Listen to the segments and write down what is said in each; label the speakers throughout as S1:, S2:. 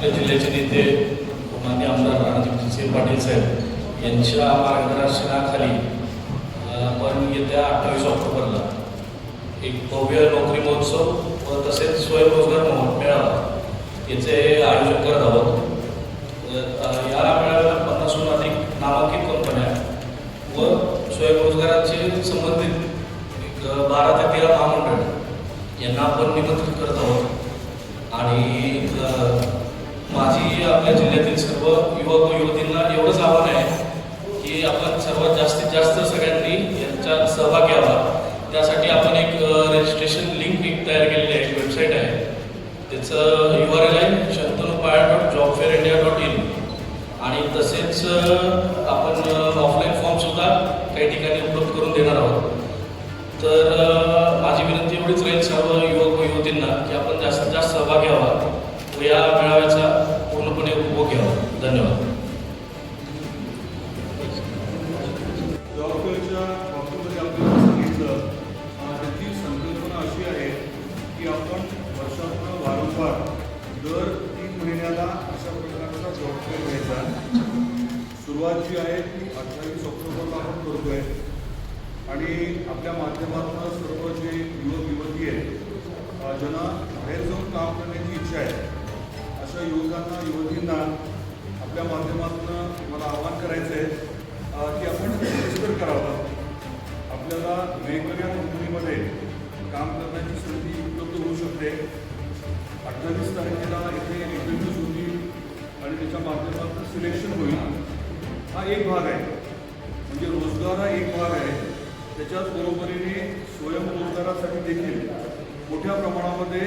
S1: आपल्या जिल्ह्याचे नेते मान्य आमदार रणजितसिंह पाटील साहेब यांच्या मार्गदर्शनाखाली आपण येत्या अठ्ठावीस ऑक्टोबरला एक भव्य नोकरी महोत्सव व तसेच स्वयंरोजगार मेळावा याचे आयोजन करत आहोत. या मेळाव्याला पन्नासहून अधिक नामांकित कंपन्या व स्वयंरोजगाराचे संबंधित एक बारा ते तेरा महामंडळ यांना आपण निमंत्रित करत आहोत. आणि माझी आपल्या जिल्ह्यातील सर्व युवक व युवतींना एवढंच आव्हान आहे की आपण सर्वात जास्तीत जास्त सगळ्यांनी यांच्यात सहभाग घ्यावा. त्यासाठी आपण एक रजिस्ट्रेशन लिंक एक तयार केलेली आहे एक वेबसाईट आहे. त्याचं यू आर एल आहे शंतनू पाया dot job fair India dot in आणि तसेच आपण ऑफलाईन फॉर्मसुद्धा काही ठिकाणी उपलब्ध करून देणार आहोत. तर माझी विनंती एवढीच राहील सर्व युवक व युवतींना की आपण जास्तीत जास्त सहभाग घ्यावा. या
S2: मेळाव्यात जी आहे ती अठ्ठावीस ऑक्टोबरला आपण करतोय. आणि आपल्या माध्यमातून सर्व जे युवक युवती आहेत ज्यांना बाहेर जाऊन काम करण्याची इच्छा आहे अशा युवकांना युवतींना आपल्या माध्यमातून मला आवाहन करायचं आहे की आपण रजिस्टर करावं. आपल्याला वेगवेगळ्या कंपनीमध्ये काम करण्याची संधी उपलब्ध होऊ शकते. अठ्ठावीस तारखेला इथे इंटरव्ह्यूज होतील आणि त्याच्या माध्यमातून सिलेक्शन होईल. हा एक भाग आहे. म्हणजे रोजगार हा एक भाग आहे. त्याच्याच बरोबरीने स्वयंरोजगारासाठी देखील मोठ्या प्रमाणामध्ये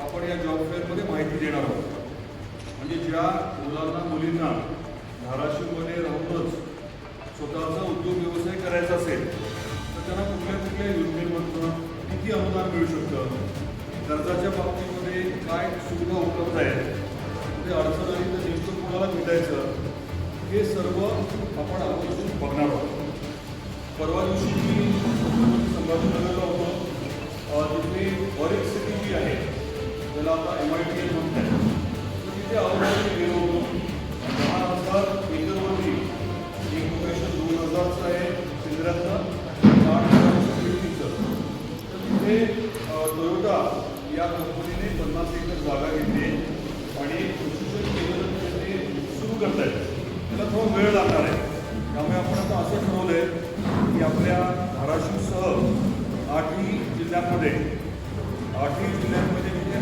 S2: आपण या जॉब फेअरमध्ये माहिती देणार आहोत. म्हणजे ज्या मुलांना मुलींना धाराशिवमध्ये राहूनच स्वतःचा उद्योग व्यवसाय करायचा असेल तर त्यांना कुठल्या कुठल्या योजनेमधून किती अनुदान मिळू शकतं? कर्जाच्या बाबतीमध्ये काय सुविधा उपलब्ध आहेत? ते अडचण आली तर नेमकं कोणाला भेटायचं? हे सर्व आपण आवर्जून बघणार आहोत. परवा दिवशी मी संभाजीनगरला होतो तिथे ऑरिक सिटी जी आहे ज्याला आता एम आय टी एल म्हणतात तर तिथे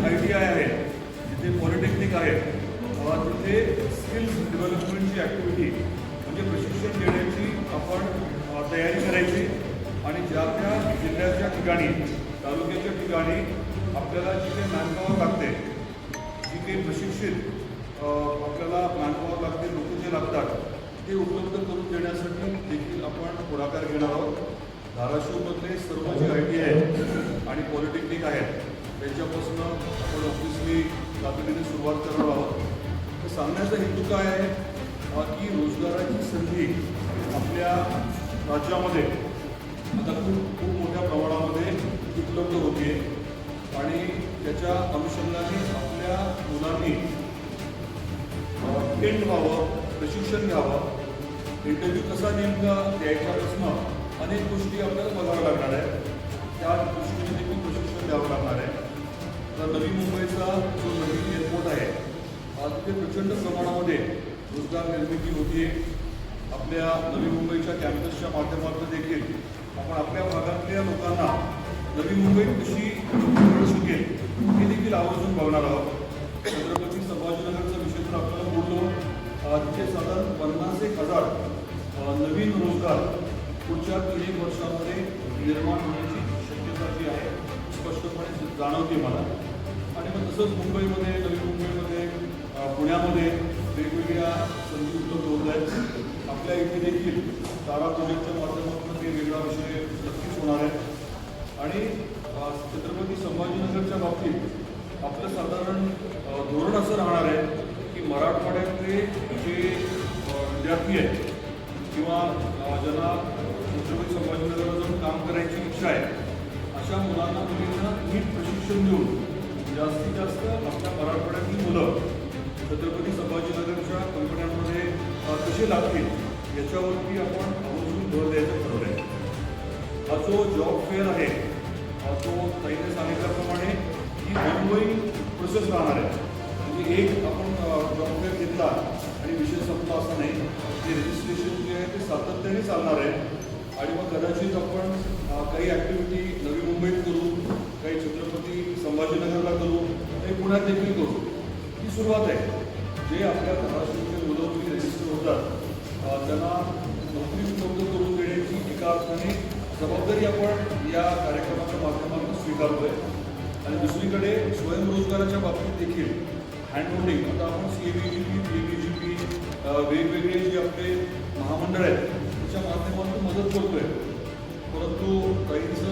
S2: आय टी आय आहे? जिथे पॉलिटेक्निक आहे तिथे स्किल्स डेव्हलपमेंटची ॲक्टिव्हिटी म्हणजे प्रशिक्षण देण्याची आपण तयारी करायची. आणि ज्या त्या जिल्ह्याच्या ठिकाणी तालुक्याच्या ठिकाणी आपल्याला जिथे मॅनपॉवर लागते जी काही प्रशिक्षित आपल्याला मॅनपॉवर लागते लोक जे लागतात ते उपलब्ध करून देण्यासाठी देखील आपण पुढाकार घेणार आहोत. धाराशिवमधले सर्व जे आय टी आहेत आणि पॉलिटेक्निक आहेत त्यांच्यापासून आपण ऑफिसली तातडीने सुरुवात करणार आहोत. तर सांगण्याचा हेतू काय आहे? की रोजगाराची संधी आपल्या राज्यामध्ये आता खूप खूप मोठ्या प्रमाणामध्ये उपलब्ध होते आणि त्याच्या अनुषंगाने आपल्या मुलांनी टेंट व्हावं प्रशिक्षण घ्यावं. इंटरव्ह्यू कसा नेमका द्यायच्यापासून अनेक गोष्टी आपल्याला बघाव्या लागणार आहे. त्या दृष्टीने देखील प्रशिक्षण द्यावं लागणार नवी मुंबईचा जो नवीन एअरपोर्ट आहे आज तिथे प्रचंड प्रमाणामध्ये रोजगार निर्मिती होती आपल्या नवी मुंबईच्या कॅम्पसच्या माध्यमातून देखील आपण आपल्या भागातल्या लोकांना नवी मुंबई कशी मिळू शकेल हे देखील आवर्जून बघणार आहोत. छत्रपती संभाजीनगरचं विषय तर आपल्याला बोललो. तिथे साधारण पन्नास एक हजार नवीन रोजगार पुढच्या तीन एक वर्षामध्ये निर्माण होण्याची शक्यता जी आहे स्पष्टपणे जाणवते मला. आणि मग तसंच मुंबईमध्ये नवी मुंबईमध्ये पुण्यामध्ये वेगवेगळ्या संधी उपलब्ध होत आहेत. आपल्या इथे देखील तारा प्रोजेक्टच्या माध्यमातून ते वेगळा विषय नक्कीच होणार आहे. आणि छत्रपती संभाजीनगरच्या बाबतीत आपलं साधारण धोरण असं राहणार आहे की मराठवाड्यातले जे विद्यार्थी आहेत किंवा ज्यांना छत्रपती संभाजीनगरला जाऊन काम करायची इच्छा आहे अशा मुलांना मुलींना नीट प्रशिक्षण देऊन जास्तीत जास्त आपल्या मराठवाड्यातली मुलं छत्रपती संभाजीनगरच्या कंपन्यांमध्ये कसे लागतील याच्यावरती आपण आवर्जून भर द्यायचं ठरवलं आहे. हा जो जॉब फेअर आहे हा तो ताईने सांगितल्याप्रमाणे ही ऑनगोईंग प्रोसेस राहणार आहे. म्हणजे एक आपण जॉब फेअर घेतला आणि विषय संपला असं नाही. ते रजिस्ट्रेशन जे आहे ते सातत्याने चालणार आहे. आणि मग कदाचित आपण काही ॲक्टिव्हिटी नवी मुंबईत करू काही छत्रपती संभाजीनगरला करू हे पुण्यात देखील करू ही सुरुवात आहे. जे आपल्या महाराष्ट्राचे मुलं मुली रजिस्टर होतात त्यांना नोकरी उपलब्ध करून देण्याची एका अर्थाने जबाबदारी आपण या कार्यक्रमाच्या माध्यमातून स्वीकारतोय. आणि दुसरीकडे स्वयंरोजगाराच्या बाबतीत देखील हँडहोल्डिंग आता आपण C B G P P G P वेगवेगळे जे आपले महामंडळ आहेत त्याच्या माध्यमातून मदत करतोय. परंतु काहींचं